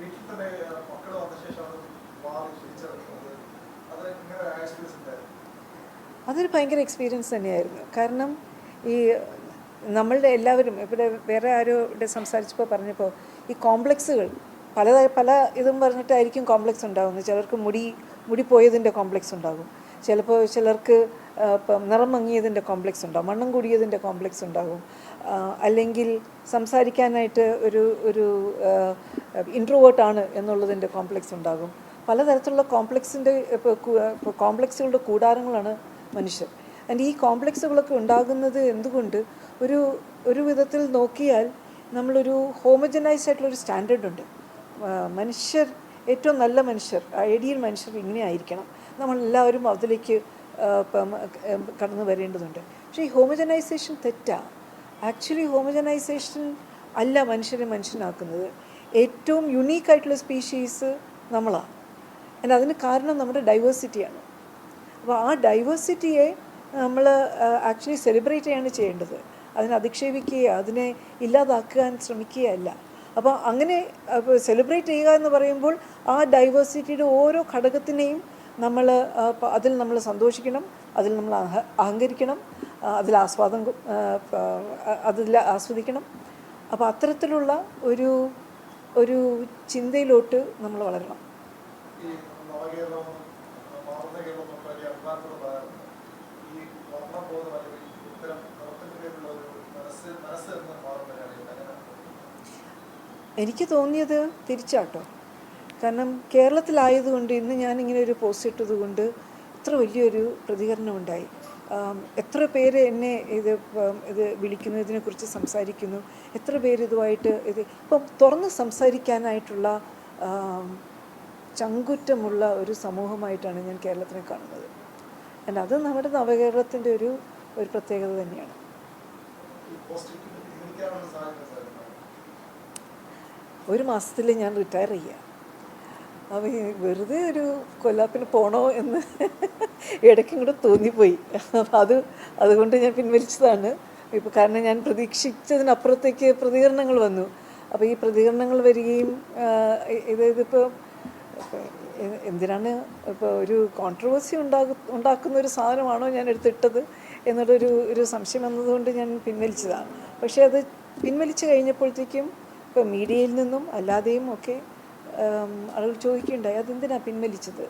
വീട്ടിൽ തന്നെ മക്കൾ വന്ന ശേഷമാണ് മാറി തിരിച്ചറിഞ്ഞത് അതൊരു ഭയങ്കര എക്സ്പീരിയൻസ് തന്നെയായിരുന്നു. കാരണം ഈ നമ്മളുടെ എല്ലാവരും ഇവിടെ വേറെ ആരോ ഇവിടെ സംസാരിച്ചപ്പോൾ പറഞ്ഞപ്പോൾ ഈ കോംപ്ലക്സുകൾ പല പല ഇതും പറഞ്ഞിട്ടായിരിക്കും കോംപ്ലക്സ് ഉണ്ടാകുന്നത് ചിലർക്ക് മുടി മുടി പോയതിന്റെ കോംപ്ലക്സ് ഉണ്ടാകും. ചിലപ്പോൾ ചിലർക്ക് ഇപ്പം നിറം മങ്ങിയതിന്റെ കോംപ്ലക്സ് ഉണ്ടാകും മണ്ണം കൂടിയതിന്റെ കോംപ്ലക്സ് ഉണ്ടാകും അല്ലെങ്കിൽ സംസാരിക്കാനായിട്ട് ഒരു ഒരു ഇൻട്രോവേർട്ടാണ് എന്നുള്ളതിന്റെ കോംപ്ലക്സ് ഉണ്ടാകും. പലതരത്തിലുള്ള കോംപ്ലക്സിന്റെ ഇപ്പോൾ കോംപ്ലക്സുകളുടെ കൂടാരങ്ങളാണ് മനുഷ്യർ. ആൻഡ് ഈ കോംപ്ലക്സുകളൊക്കെ ഉണ്ടാകുന്നത് എന്തുകൊണ്ട്? ഒരു ഒരു വിധത്തിൽ നോക്കിയാൽ നമ്മളൊരു ഹോമജനൈസ് ആയിട്ടുള്ളൊരു സ്റ്റാൻഡേർഡ് ഉണ്ട്. മനുഷ്യർ ഏറ്റവും നല്ല മനുഷ്യർ ഐഡിയൽ മനുഷ്യർ ഇങ്ങനെ ആയിരിക്കണം നമ്മളെല്ലാവരും അതിലേക്ക് കടന്നു വരേണ്ടതുണ്ട്. പക്ഷേ ഈ ഹോമജനൈസേഷൻ തെറ്റാ. ആക്ച്വലി ഹോമജനൈസേഷൻ അല്ല മനുഷ്യനെ മനുഷ്യനാക്കുന്നത്. ഏറ്റവും യുണീക്കായിട്ടുള്ള സ്പീഷീസ് നമ്മളാണ് and അതിന് കാരണം നമ്മുടെ ഡൈവേഴ്സിറ്റിയാണ്. അപ്പോൾ ആ ഡൈവേഴ്സിറ്റിയെ നമ്മൾ ആക്ച്വലി സെലിബ്രേറ്റ് ചെയ്യാണ് ചെയ്യേണ്ടത്. അതിനെ അധിക്ഷേപിക്കുകയോ അതിനെ ഇല്ലാതാക്കാൻ ശ്രമിക്കുകയല്ല അപ്പോൾ അങ്ങനെ സെലിബ്രേറ്റ് ചെയ്യുക എന്ന് പറയുമ്പോൾ ആ ഡൈവേഴ്സിറ്റിയുടെ ഓരോ ഘടകത്തിനെയും നമ്മൾ അതിൽ നമ്മൾ സന്തോഷിക്കണം അതിൽ നമ്മൾ അഹ അഹങ്കരിക്കണം അതിൽ ആസ്വാദം അതിൽ ആസ്വദിക്കണം. അപ്പോൾ അത്തരത്തിലുള്ള ഒരു ഒരു ചിന്തയിലോട്ട് നമ്മൾ വളരണം. എനിക്ക് തോന്നിയത് തിരിച്ചാട്ടോ. കാരണം കേരളത്തിലായതുകൊണ്ട് ഇന്ന് ഞാൻ ഇങ്ങനെ ഒരു പോസ്റ്റ് ഇട്ടതുകൊണ്ട് ഇത്ര വലിയൊരു പ്രതികരണം ഉണ്ടായി. എത്ര പേര് എന്നെ ഇത് ഇത് വിളിക്കുന്നതിനെക്കുറിച്ച് സംസാരിക്കുന്നു എത്ര പേര് ഇതുമായിട്ട് ഇത് ഇപ്പം തുറന്ന് സംസാരിക്കാനായിട്ടുള്ള ചങ്കുറ്റമുള്ള ഒരു സമൂഹമായിട്ടാണ് ഞാൻ കേരളത്തിനെ കാണുന്നത്. And അത് നമ്മുടെ നവകേരളത്തിന്റെ ഒരു ഒരു പ്രത്യേകത തന്നെയാണ്. ഒരു മാസത്തിൽ ഞാൻ റിട്ടയർ ചെയ്യാം. അപ്പോൾ വെറുതെ ഒരു കൊല്ലാപ്പിന് പോണോ എന്ന് ഇടയ്ക്കും കൂടെ തോന്നിപ്പോയി. അപ്പം അത് അതുകൊണ്ട് ഞാൻ പിൻവലിച്ചതാണ്. ഇപ്പോൾ കാരണം ഞാൻ പ്രതീക്ഷിച്ചതിനപ്പുറത്തേക്ക് പ്രതികരണങ്ങൾ വന്നു. അപ്പോൾ ഈ പ്രതികരണങ്ങൾ വരികയും ഇത് ഇതിപ്പോൾ എന്തിനാണ് ഇപ്പോൾ ഒരു കോൺട്രവേഴ്സി ഉണ്ടാകു ഉണ്ടാക്കുന്ന ഒരു സാധനമാണോ ഞാൻ എടുത്തിട്ടത് എന്നുള്ളൊരു ഒരു സംശയം വന്നതുകൊണ്ട് ഞാൻ പിൻവലിച്ചതാണ്. പക്ഷേ അത് പിൻവലിച്ച് കഴിഞ്ഞപ്പോഴത്തേക്കും ഇപ്പോൾ മീഡിയയിൽ നിന്നും അല്ലാതെയും ഒക്കെ ആളുകൾ ചോദിക്കുകയുണ്ടായി അതെന്തിനാണ് പിൻവലിച്ചത്?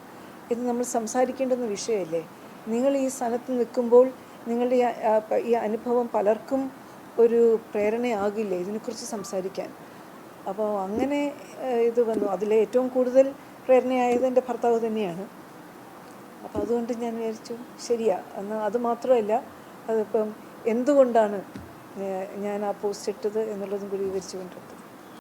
ഇത് നമ്മൾ സംസാരിക്കേണ്ടുന്ന വിഷയമല്ലേ? നിങ്ങൾ ഈ സ്ഥലത്ത് നിൽക്കുമ്പോൾ നിങ്ങളുടെ ഈ അനുഭവം പലർക്കും ഒരു പ്രേരണയാകില്ലേ ഇതിനെക്കുറിച്ച് സംസാരിക്കാൻ? അപ്പോൾ അങ്ങനെ ഇത് വന്നു. അതിൽ ഏറ്റവും കൂടുതൽ പ്രേരണയായത് എന്റെ ഭർത്താവ് തന്നെയാണ്. അപ്പോൾ അതുകൊണ്ട് ഞാൻ വിചാരിച്ചു ശരിയാ എന്നാൽ അത് മാത്രമല്ല അതിപ്പം എന്തുകൊണ്ടാണ് ഞാൻ ആ പോസ്റ്റ് ഇട്ടത് എന്നുള്ളതും കൂടി വിവരിച്ചു കൊണ്ടിരുന്നത്